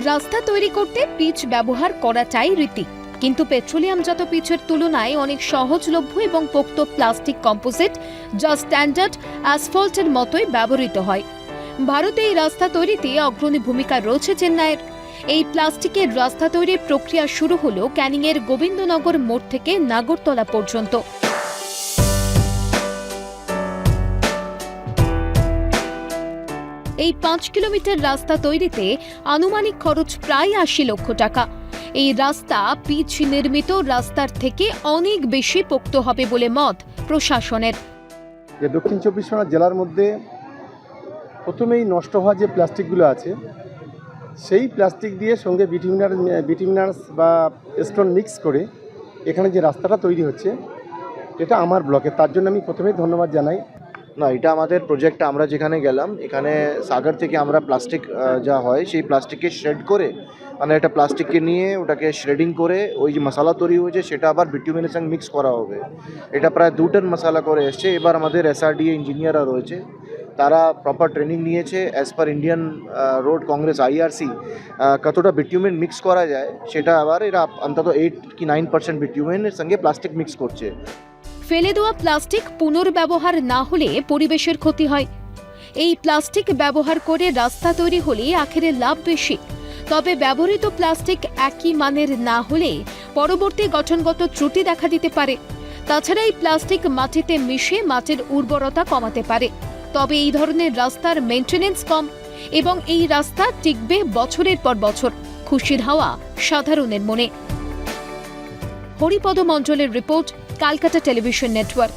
রাস্তা তৈরি করতে পিচ ব্যবহার করাটাই রীতি। কিন্তু পেট্রোলিয়ামজাত পিচের তুলনায় অনেক সহজলভ্য এবং পোক্ত প্লাস্টিক কম্পোজিট যা স্ট্যান্ডার্ড অ্যাসফল্টের মতোই ব্যবহৃত হয়। ভারতে এই রাস্তা তৈরিতে অগ্রণী ভূমিকা রয়েছে চেন্নাইয়ের। এই প্লাস্টিকের রাস্তা তৈরির প্রক্রিয়া শুরু হলো ক্যানিংয়ের গোবিন্দনগর মোড় থেকে নাগরতলা পর্যন্ত। এই পাঁচ কিলোমিটার রাস্তা তৈরিতে আনুমানিক খরচ প্রায় আশি লক্ষ টাকা। এই রাস্তা পিচ নির্মিত রাস্তার থেকে অনেক বেশি পোক্ত হবে বলে মত প্রশাসনের। যে দক্ষিণ চব্বিশ পরগনা জেলার মধ্যে প্রথমেই নষ্ট হওয়া যে প্লাস্টিকগুলো আছে, সেই প্লাস্টিক দিয়ে সঙ্গে বিটিমিনার বিটিমিনার্স বা স্টোন মিক্স করে এখানে যে রাস্তাটা তৈরি হচ্ছে, এটা আমার ব্লকে। তার জন্য আমি প্রথমেই ধন্যবাদ জানাই। না, এটা আমাদের প্রজেক্ট আমরা যেখানে গেলাম, এখানে সাগর থেকে আমরা প্লাস্টিক যা হয়, সেই প্লাস্টিককে শ্রেড করে মানে একটা প্লাস্টিককে নিয়ে ওটাকে শ্রেডিং করে, ওই যে মশলা তৈরি হয়েছে, সেটা আবার বিটুমিনের সঙ্গে মিক্স করা হবে। এটা প্রায় দু টন মশলা করে এসছে। এবার আমাদের এসআরডিএ ইঞ্জিনিয়াররা রয়েছে, তারা প্রপার ট্রেনিং নিয়েছে। As per Indian road congress IRC কতটা বিটুমিন মিক্স করা যায়, সেটা আবার এরা অন্তত এইট কি নাইন পার্সেন্ট বিটুমিনের সঙ্গে প্লাস্টিক মিক্স করছে। ফেলে দেওয়া প্লাস্টিক পুনর্ব্যবহার না হলে পরিবেশের ক্ষতি হয়। এই প্লাস্টিক ব্যবহার করে রাস্তা তৈরি হলে আখেরে লাভ বেশি। তবে ব্যবহৃত প্লাস্টিক একই মানের না হলে পরবর্তী গঠনগত ত্রুটি দেখা দিতে পারে। তাছাড়া এই প্লাস্টিক মাটিতে মিশে মাটির উর্বরতা কমাতে পারে। তবে এই ধরনের রাস্তার মেনটেনেন্স কম এবং এই রাস্তা টিকবে বছরের পর বছর। খুশির হাওয়া সাধারণের মনে। হরিপদ মণ্ডলের রিপোর্ট Calcutta Television Network.